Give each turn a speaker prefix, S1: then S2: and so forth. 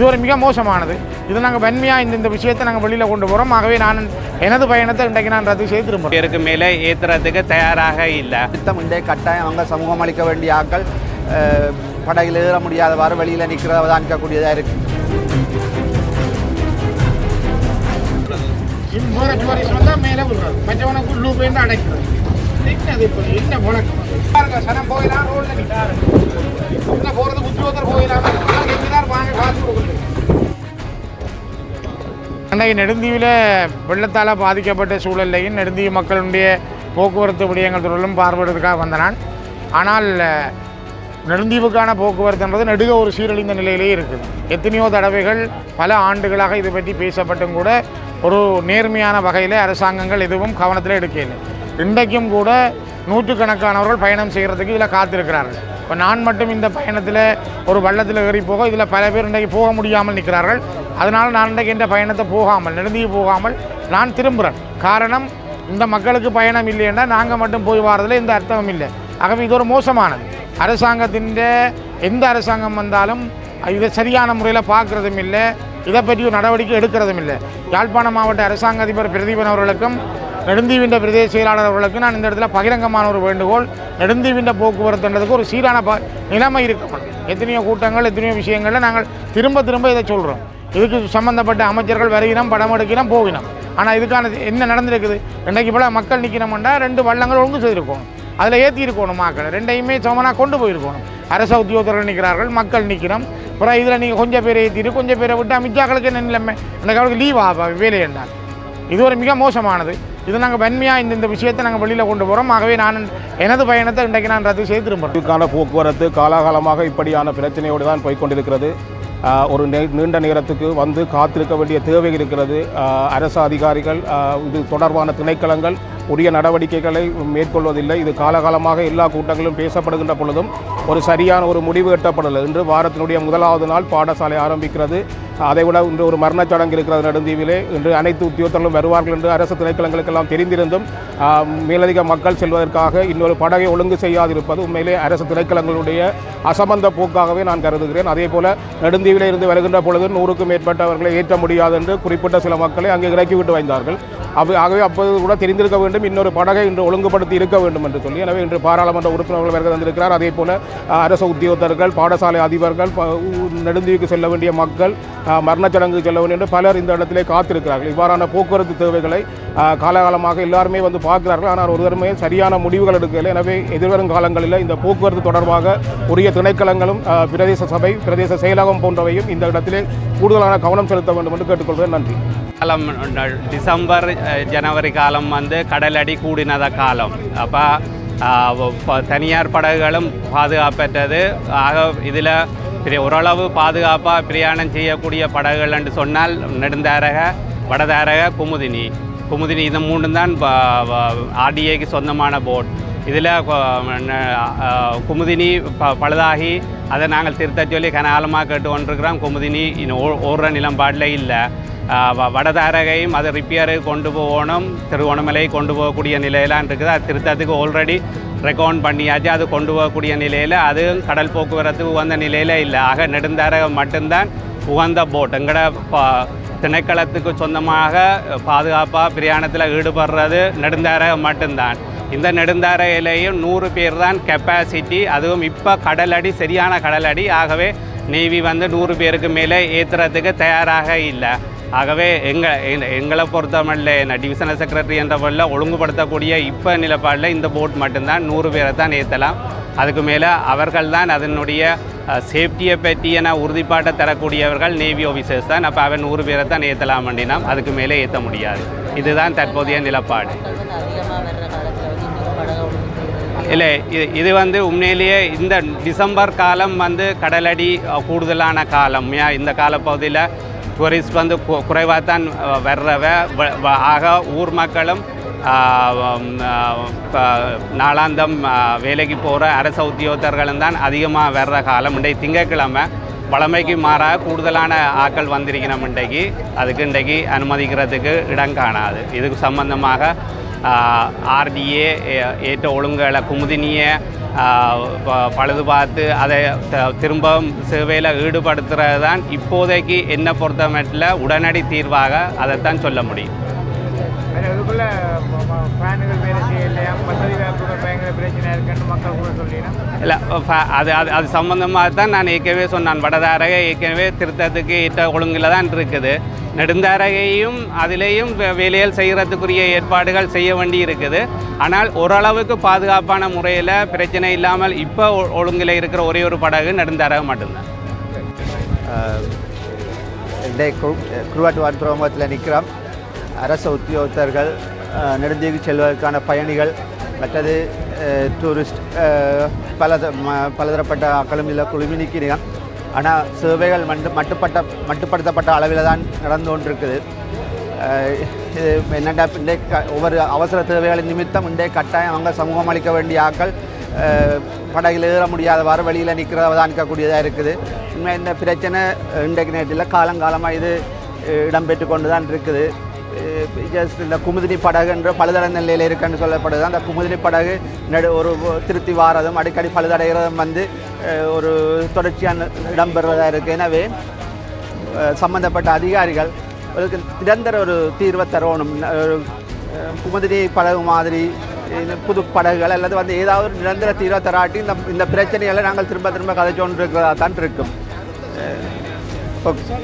S1: இது ஒரு மிக மோசமானது. இது நாங்கள் வன்மையாக இந்த இந்த விஷயத்தை நாங்கள் வெளியில் கொண்டு போகிறோம் ஆகவே நான் எனது பயணத்தை இன்றைக்கு நான் ரத்து செய்து திரும்புகிறேன்
S2: பேருக்கு மேலே ஏத்துறதுக்கு தயாராக இல்லை.
S3: யுத்தம் இண்டே கட்டாயம். அவங்க சமூகம் அளிக்க வேண்டிய ஆட்கள் படகில் ஏற முடியாதவாறு வெளியில் நிற்கிறத தான் இருக்கக்கூடியதாக
S1: வந்தால் மேலே விடுறது மற்றவனுக்கு போயிட்டு அடைக்கிறது. இப்போ என்ன போயிடலாம் ரோட்டில் நிற்கிறாரு என்ன போகிறது அன்றைக்கு நெடுந்தீவில் வெள்ளத்தால் பாதிக்கப்பட்ட சூழல்லையும் நெடுந்தீவு மக்களுடைய போக்குவரத்து விடயங்கள் தொடர்பிலும் பார்வையிறதுக்காக வந்த நான். ஆனால் நெடுந்தீவுக்கான போக்குவரத்துன்றது நெடுக ஒரு சீரழிந்த நிலையிலே இருக்குது. எத்தனையோ தடவைகள் பல ஆண்டுகளாக இது பற்றி பேசப்பட்டும் கூட ஒரு நேர்மையான வகையில் அரசாங்கங்கள் எதுவும் கவனத்தில் எடுக்கல இன்றைக்கும் கூட நூற்றுக்கணக்கானவர்கள் பயணம் செய்கிறதுக்கு இதில் காத்திருக்கிறார்கள். இப்போ நான் மட்டும் இந்த பயணத்தில் ஒரு வள்ளத்தில் ஏறி போக இதில் பல பேர் இன்றைக்கு போக முடியாமல் நிற்கிறார்கள். அதனால் நான் இன்றைக்கு இந்த பயணத்தை போகாமல் நெடுந்தீவு போகாமல் நான் திரும்புகிறேன் காரணம் இந்த மக்களுக்கு பயணம் இல்லைன்னா நாங்கள் மட்டும் போய் வாரதில் எந்த அர்த்தமும் இல்லை. ஆகவே இது ஒரு மோசமானது. அரசாங்கத்தின் எந்த அரசாங்கம் வந்தாலும் இதை சரியான முறையில் பார்க்குறதும் இல்லை இதை பற்றி ஒரு நடவடிக்கை எடுக்கிறதும் இல்லை. யாழ்ப்பாண மாவட்ட அரசாங்க அதிபர் பிரதீபன் அவர்களுக்கும் நெடுந்தீவின்ற பிரதேச செயலாளர் அவர்களுக்கும் நான் இந்த இடத்துல பகிரங்கமான ஒரு வேண்டுகோள் நெடுந்தீவின்ற போக்குவரத்துன்றதுக்கு ஒரு சீரான ப நிலைமை இருக்கணும். எத்தனையோ கூட்டங்கள் எத்தனையோ விஷயங்களில் நாங்கள் திரும்ப திரும்ப இதை சொல்கிறோம் இதுக்கு சம்மந்தப்பட்ட அமைச்சர்கள் வருகிறோம் படம் எடுக்கிறோம் போகினோம். ஆனால் இதுக்கான என்ன நடந்திருக்குது? இன்றைக்கு போல் மக்கள் நிற்கணும்னா ரெண்டு வள்ளங்கள் ஒழுங்கு செய்திருக்கணும். அதில் ஏற்றி இருக்கணும் ரெண்டையுமே சமனாக கொண்டு போயிருக்கணும். அரச உத்தியோகத்தர்கள் நிற்கிறார்கள் மக்கள் நிற்கிறோம் அப்புறம் இதில் நீங்கள் கொஞ்சம் பேரை ஏற்றிட்டு கொஞ்சம் பேரை விட்டு மிச்சாக்களுக்கு என்ன நிலைமை? இன்றைக்கு அவளுக்கு லீவ் ஆகும் வேலை என்றால் இது ஒரு மிக மோசமானது. இது நாங்கள் வன்மையாக இந்த இந்த விஷயத்தை நாங்கள் வெளியில் கொண்டு போகிறோம் ஆகவே நான் எனது பயணத்தை இன்றைக்கு நான் ரத்து செய்து திரும்புகிறேன்
S4: இதுக்கான போக்குவரத்து காலாகாலமாக இப்படியான பிரச்சனையோடு தான் போய்க்கொண்டிருக்கிறது ஒரு நீண்ட நேரத்துக்கு வந்து காத்திருக்க வேண்டிய தேவை இருக்கிறது. அரசு அதிகாரிகள் இது தொடர்பான திணைக்களங்கள் உரிய நடவடிக்கைகளை மேற்கொள்வதில்லை. இது காலகாலமாக எல்லா கூட்டங்களிலும் பேசப்படுகின்ற பொழுதும் ஒரு சரியான ஒரு முடிவு எட்டப்படலை. இன்று வாரத்தினுடைய முதலாவது நாள் பாடசாலை ஆரம்பிக்கிறது. அதைவிட இன்று ஒரு மரணச் சடங்கு இருக்கிறது நெடுந்தீவிலே. இன்று அனைத்து உத்தியோகத்தர்களும் வருவார்கள் என்று அரசு திணைக்களங்களுக்கெல்லாம் தெரிந்திருந்தும் மேலதிக மக்கள் செல்வதற்காக இன்னொரு படகை ஒழுங்கு செய்யாதிருப்பது உண்மையிலே அரசு திணைக்களங்களுடைய அசமந்த போக்காகவே நான் கருதுகிறேன். அதே போல நெடுந்தீவிலே இருந்து வருகின்ற பொழுது நூறுக்கும் மேற்பட்டவர்களை ஏற்ற முடியாது என்று குறிப்பிட்ட சில மக்களை அங்கே இறக்கிவிட்டு வந்தார்கள். அவை ஆகவே அப்போது கூட தெரிந்திருக்க வேண்டும். இன்னொரு படகை இன்று ஒழுங்குபடுத்தி இருக்க வேண்டும் என்று சொல்லி எனவே இன்று பாராளுமன்ற உறுப்பினர்கள் வருகை தந்திருக்கிறார். அதே போல அரசு உத்தியோகத்தர்கள் பாடசாலை அதிபர்கள் நெடுந்தீவுக்கு செல்ல வேண்டிய மக்கள் ஆஹ், சடங்கு செல்ல வேண்டும் என்று பலர் இந்த இடத்திலே காத்திருக்கிறார்கள். இவ்வாறான போக்குவரத்து தேவைகளை காலகாலமாக எல்லாருமே வந்து பார்க்கிறார்கள். ஆனால் ஒருவருமே சரியான முடிவுகள் எடுக்கவில்லை. எனவே எதிர்வரும் காலங்களில் இந்த போக்குவரத்து தொடர்பாக உரிய திணைக்களங்களும் பிரதேச சபை பிரதேச செயலகம் போன்றவையும் இந்த இடத்திலே கூடுதலான கவனம் செலுத்த வேண்டும் என்று கேட்டுக்கொள்கிறேன். நன்றி.
S2: காலம் டிசம்பர் ஜனவரி காலம் வந்து கடலடி கூடினத காலம். அப்போ தனியார் படகுகளும் பாதுகாப்பற்றது. ஆக இதில் ஓரளவு பாதுகாப்பாக பிரயாணம் செய்யக்கூடிய படகுகள் என்று சொன்னால் நெடுந்தாரக வடதாரக குமுதினி. குமுதினி இது மூணு தான் ஆர்டிஏக்கு சொந்தமான போட் இதில் குமுதினி ப பழுதாகி அதை நாங்கள் திருத்த சொல்லி கனகாலமாக கேட்டு கொண்டிருக்கிறோம். குமுதினி இன்னும் ஓ- ஓடுற நிலம்பாடில் இல்லை. வடதாரகையும் அதை ரிப்பேருக்கு கொண்டு போகணும் திருவோணமலை கொண்டு போகக்கூடிய நிலையெல்லாம் இருக்குது. அது திருத்தத்துக்கு ஆல்ரெடி ரெக்கவுண்ட் பண்ணியாச்சு. அது கொண்டு போகக்கூடிய நிலையில் அதுவும் கடல் போக்குவரத்து உகந்த நிலையில் இல்லை. ஆக நெடுந்தாரகம் மட்டும்தான் உகந்த போட் எங்கட திணைக்களத்துக்கு சொந்தமாக பாதுகாப்பாக பிரயாணத்தில் ஈடுபடுறது நெடுந்தாரகம் மட்டும்தான். இந்த நெடுந்தாரையிலையும் நூறு பேர் தான் கெப்பாசிட்டி அதுவும் இப்போ கடலடி சரியான கடலடி. ஆகவே நேவி வந்து நூறு பேருக்கு மேலே ஏற்றுறதுக்கு தயாராக இல்லை. ஆகவே எங்கள் எங்களை பொறுத்தமல்ல நான் டிவிஷனல் செக்ரட்டரி என்ற பொருளில் ஒழுங்குபடுத்தக்கூடிய இப்போ நிலப்பாடில் இந்த போட் மட்டும்தான். நூறு பேரை தான் ஏற்றலாம் அதுக்கு மேலே அவர்கள் தான் அதனுடைய சேஃப்டியை பற்றியன உறுதிப்பாட்டை தரக்கூடியவர்கள் நேவி ஆஃபீஸர்ஸ் தான். அப்போ அவன் நூறு பேரை தான் ஏற்றலாம் அப்படின்னா அதுக்கு மேலே ஏற்ற முடியாது. இதுதான் தற்போதைய நிலப்பாடு. இல்லை இது இது வந்து உண்மையிலேயே இந்த டிசம்பர் காலம் வந்து கடலடி கூடுதலான காலம். ஏன்? இந்த காலப்பகுதியில் டூரிஸ்ட் வந்து குறைவாக தான் வர்றவ வ- வ- ஆக ஊர் மக்களும் நாளாந்தம் வேலைக்கு போகிற அரச உத்தியோகத்தர்களும் தான் அதிகமாக வர்ற காலம். இன்றைக்கு திங்கட்கிழமை பழமைக்கு மாறாக கூடுதலான ஆக்கள் வந்திருக்கணும் இன்றைக்கு. அதுக்கு இன்றைக்கு அனுமதிக்கிறதுக்கு இடம் காணாது. இதுக்கு சம்பந்தமாக ஆர்டிஏ ஏற்ற ஒழுங்குகளை குமுதினியை ப- பழுது பார்த்து அதை த- திரும்பவும் சேவையில் ஈடுபடுத்துறது தான் இப்போதைக்கு என்ன பொறுத்த மட்டில் உடனடி தீர்வாக அதைத்தான் சொல்ல முடியும்.
S1: அதுக்குள்ள ஃபேனுகள் வேலை செய்யலையா வசதி வாய்ப்புகள் பயங்கர பிரச்சனை இருக்குன்னு மக்கள் கூட சொல்லினா.
S2: இல்லை ஃப- அது அது அது சம்மந்தமாக தான் நான் ஏற்கனவே சொன்னான். வடதாரகை ஏற்கனவே திருத்தத்துக்கு ஏற்ற ஒழுங்கில் தான் இருக்குது. நெடுந்தாரகையும் அதிலேயும் வேலைகள் செய்கிறதுக்குரிய ஏற்பாடுகள் செய்ய வேண்டி இருக்குது. ஆனால் ஓரளவுக்கு பாதுகாப்பான முறையில் பிரச்சனை இல்லாமல் இப்போ ஒழுங்கில் இருக்கிற ஒரே ஒரு படகு நெடுந்தாரகம் மட்டும்தான்.
S3: இன்றைய குருவாட்டு துறைமுகத்தில் நிற்கிறோம் அரசு உத்தியோகத்தர்கள் அஹ், நெடுந்தீவுக்கு செல்வதற்கான பயணிகள் மற்றது டூரிஸ்ட் பல ம- பலதரப்பட்ட ஆக்களும் இதில் குழுமி நிற்கிறீங்க ஆனால் சேவைகள் மட்டு மட்டுப்பட்ட மட்டுப்படுத்தப்பட்ட அளவில் தான் நடந்து கொண்டிருக்குது. இது என்னென்னா இன்றைய க- ஒவ்வொரு அவசர தேவைகளின் நிமித்தம் இன்றைய கட்டாயம் அவங்க சமூகம் அளிக்க வேண்டிய ஆக்கள் படகில் ஏற முடியாதவாறு வெளியில் நிற்கிறதானிக்கக்கூடியதாக இருக்குது. உண்மை இந்த பிரச்சனை இன்றைக்கு நேரத்தில் காலங்காலமாக இது இடம்பெற்று கொண்டு தான் இருக்குது. ஜஸ்ட் இந்த குமுதினி படகு என்ற பழுதடை நிலையில் இருக்குன்னு சொல்லப்படுது. அந்த குமுதினி படகு நடு ஒரு திருத்தி வாரதும் அடிக்கடி பழுதடைகிறதும் வந்து ஒரு தொடர்ச்சியான இடம்பெறுவதாக இருக்குது எனவே சம்மந்தப்பட்ட சம்பந்தப்பட்ட அதிகாரிகள் அதுக்கு நிரந்தர ஒரு தீர்வை தரணும். குமுதினி படகு மாதிரி இந்த புது படகுகள் அல்லது வந்து ஏதாவது ஒரு நிரந்தர தீர்வை தராட்டி இந்த இந்த பிரச்சனைகளை நாங்கள் திரும்ப திரும்ப கதைச்சோன்னு இருக்கிறதா தான் இருக்கும். ஓகே.